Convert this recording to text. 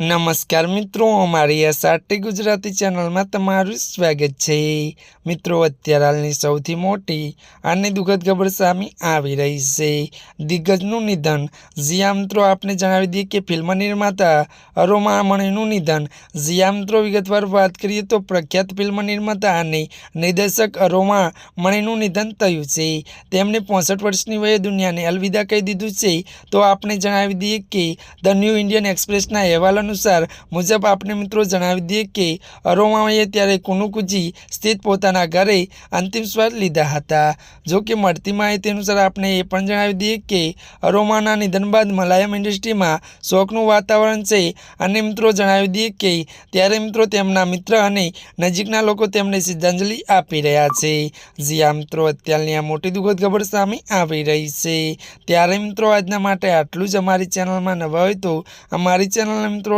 નમસ્કાર મિત્રો, અમારી એસઆરટી ગુજરાતી ચેનલમાં તમારું સ્વાગત છે. મિત્રો, અત્યારે હાલની સૌથી મોટી અને દુઃખદ ખબર સામે આવી રહી છે. દિગ્ગજનું નિધન. જીયા મિત્રો, આપને જણાવી દઈએ કે ફિલ્મ નિર્માતા અરોમા મણીનું નિધન. જીયા મિત્રો, વિગતવાર વાત કરીએ તો પ્રખ્યાત ફિલ્મ નિર્માતા અને નિર્દેશક અરોમા મણીનું નિધન થયું છે. તેમણે પોસઠ વર્ષની વયે દુનિયાને અલવિદા કહી દીધું છે. તો આપણે જણાવી દઈએ કે ધ ન્યૂ ઇન્ડિયન એક્સપ્રેસના અહેવાલ અનુસાર મુજબ આપણે મિત્રો જણાવી દઈએ કે અરોમાએ ત્યારે કુનુકુજી સ્થિત પોતાના ઘરે અંતિમ શ્વાસ લીધા હતા. જો મળતી માહિતી અનુસાર આપણે એ પણ જણાવી દઈએ કે અરોમાના નિધન બાદ મલાયમ ઇન્ડસ્ટ્રીમાં શોકનું વાતાવરણ છે અને મિત્રો જણાવી દઈએ કે ત્યારે મિત્રો તેમના મિત્ર અને નજીકના લોકો તેમને શ્રદ્ધાંજલિ આપી રહ્યા છે. જ્યાં મિત્રો, અત્યારની આ મોટી દુઃખદ ખબર સામે આવી રહી છે. ત્યારે મિત્રો આજના માટે આટલું જ અમારી ચેનલમાં નવા હોય તો અમારી ચેનલને મિત્રો